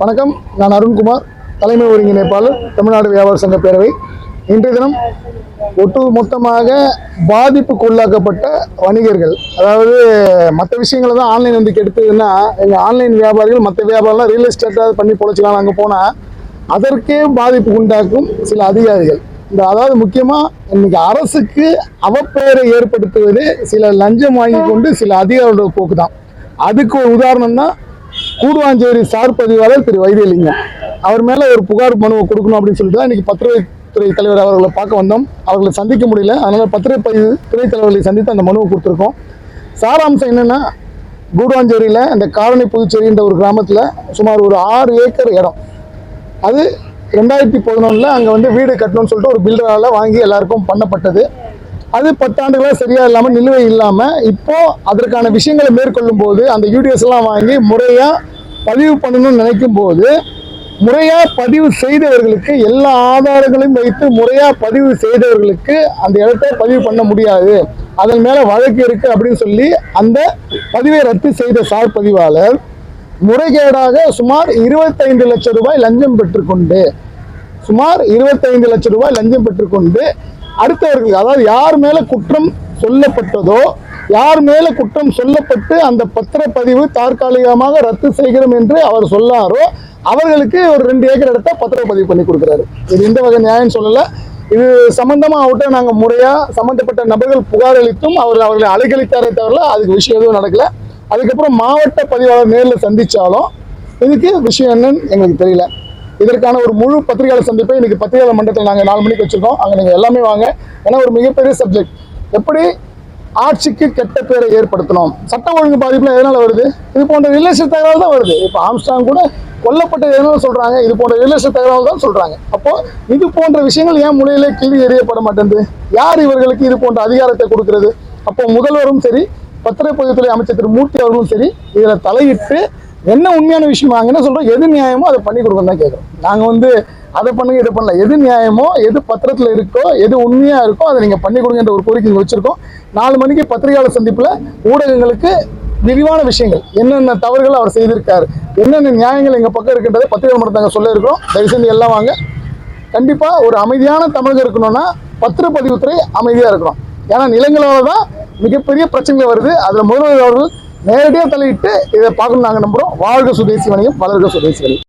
வணக்கம். நான் அருண்குமார் தலைமை ஒருங்கிணைப்பாளர் தமிழ்நாடு வியாபார சங்க பேரவை. இன்றைய தினம் ஒட்டு மொத்தமாக பாதிப்புக்குள்ளாக்கப்பட்ட வணிகர்கள் அதாவது மற்ற விஷயங்களை தான் ஆன்லைன் வந்து கெடுத்ததுன்னா எங்கள் ஆன்லைன் வியாபாரிகள் மற்ற வியாபாரம்லாம் ரியல் எஸ்டேட்டாக பண்ணி பொழைச்சிக்கலாம் அங்கே போனால் அதற்கே பாதிப்பு உண்டாக்கும் சில அதிகாரிகள். இந்த அதாவது முக்கியமாக இன்னைக்கு அரசுக்கு அவப்பெயரை ஏற்படுத்துவது சில லஞ்சம் வாங்கி கொண்டு சில அதிகாரிகளோட போக்கு தான் அதுக்கு ஒரு உதாரணம் தான் கூடுவாஞ்சேரி சார் பதிவாளர் திரு வைத்தியலிங்கம். அவர் மேலே ஒரு புகார் மனுவை கொடுக்கணும் அப்படின்னு சொல்லிட்டு தான் இன்னைக்கு பத்திரிகைத்துறை தலைவர் அவர்களை பார்க்க வந்தோம். அவர்களை சந்திக்க முடியல. அதனால் பத்திரிகை பதிவு துறை தலைவர்களை சந்தித்து அந்த மனுவை கொடுத்துருக்கோம். சாராம்சம் என்னென்னா கூடுவாஞ்சேரியில் இந்த காலனி புதுச்சேரின்ற ஒரு கிராமத்தில் சுமார் ஒரு ஆறு ஏக்கர் இடம். அது ரெண்டாயிரத்தி பதினொன்றில் அங்கே வந்து வீடு கட்டணும்னு சொல்லிட்டு ஒரு பில்டரால் வாங்கி எல்லாருக்கும் பண்ணப்பட்டது. அது பத்தாண்டுகளாக சரியாக இல்லாமல் நிலுவை இல்லாமல் இப்போது அதற்கான விஷயங்களை மேற்கொள்ளும் போது அந்த யூடிஎஸ் எல்லாம் வாங்கி முறையாக பதிவு பண்ணணும்னு நினைக்கும் போது முறையாக பதிவு செய்தவர்களுக்கு எல்லா ஆதாரங்களையும் வைத்து முறையாக பதிவு செய்தவர்களுக்கு அந்த இடத்தை பதிவு பண்ண முடியாது. அதன் மேலே வழக்கு இருக்கு அப்படின்னு சொல்லி அந்த பதிவை ரத்து செய்த சார் பதிவாளர் முறைகேடாக சுமார் இருபத்தைந்து லட்சம் ரூபாய் லஞ்சம் பெற்றுக்கொண்டு சுமார் இருபத்தைந்து லட்சம் ரூபாய் லஞ்சம் பெற்றுக்கொண்டு அடுத்தவர்களுக்கு அதாவது யார் மேல குற்றம் சொல்லப்பட்டதோ யார் மேல குற்றம் சொல்லப்பட்டு அந்த பத்திரப்பதிவு தற்காலிகமாக ரத்து செய்கிறோம் என்று அவர் சொல்லாரோ அவர்களுக்கு ஒரு ரெண்டு ஏக்கர் இடத்த பத்திரப்பதிவு பண்ணி கொடுக்குறாரு. இது இந்த வகை நியாயம் சொல்லலை. இது சம்பந்தமா அவர்கிட்ட நாங்கள் முறையா சம்பந்தப்பட்ட நபர்கள் புகார் அளித்தும் அவர் அவர்களை அலைக்கழித்தாரே தவிர அதுக்கு விஷயம் எதுவும் நடக்கல. அதுக்கப்புறம் மாவட்ட பதிவாளர் நேரில் சந்திச்சாலும் இதுக்கு விஷயம் என்னன்னு எங்களுக்கு தெரியல. இதற்கான ஒரு முழு பத்திரிகையாளர் சந்திப்பை இன்னைக்கு பத்திரிகையாளர் மன்றத்தில் நாங்கள் நாலு மணிக்கு வச்சிருக்கோம். அங்கே நீங்கள் எல்லாமே வாங்க. ஏன்னா ஒரு மிகப்பெரிய சப்ஜெக்ட் எப்படி ஆட்சிக்கு கெட்ட பேரை ஏற்படுத்தணும்? சட்ட ஒழுங்கு பாதிப்பில் எதனால வருது? இது போன்ற ரிலேஷன் தகவல் தான் வருது. இப்போ ஆம்ஸ்டாங் கூட கொல்லப்பட்டது எதனால சொல்றாங்க? இது போன்ற ரிலேஷன் தகவல் தான் சொல்றாங்க. அப்போ இது போன்ற விஷயங்கள் ஏன் முறையிலே கிளி எறியப்பட மாட்டேங்குது? யார் இவர்களுக்கு இது போன்ற அதிகாரத்தை கொடுக்கறது? அப்போ முதல்வரும் சரி பத்திரப்பதிவுத்துறை அமைச்சர் திரு மூர்த்தி அவர்களும் சரி இதில் தலையிட்டு என்ன உண்மையான விஷயம் நாங்கள் என்ன சொல்கிறோம் எது நியாயமோ அதை பண்ணி கொடுக்கணும் தான் கேட்குறோம். நாங்கள் வந்து அதை பண்ணுங்க இதை பண்ணல. எது நியாயமோ எது பத்திரத்தில் இருக்கோ எது உண்மையாக இருக்கோ அதை நீங்கள் பண்ணி கொடுங்கன்ற ஒரு கோரிக்கை வச்சுருக்கோம். நாலு மணிக்கு பத்திரிகையாளர் சந்திப்பில் ஊடகங்களுக்கு விரிவான விஷயங்கள் என்னென்ன தவறுகள் அவர் செய்திருக்காரு என்னென்ன நியாயங்கள் எங்கள் பக்கம் இருக்கின்றதை பத்திரிகை மன்றத்தை நாங்கள் சொல்ல இருக்கிறோம். தயவு செஞ்சு எல்லாம் வாங்க. கண்டிப்பாக ஒரு அமைதியான தமிழகம் இருக்கணும்னா பத்திரப்பதிவுத்துறை அமைதியாக இருக்கணும். ஏன்னா நிலங்களால் தான் மிகப்பெரிய பிரச்சனைகள் வருது. அதில் முதல்வர் அவர்கள் நேரடியாக தலையிட்டு இதை பார்க்கணும் நாங்கள் நம்புகிறோம் வாழ்க சுதேசி வணிகம் வளர்க சுதேசி வணிகம்.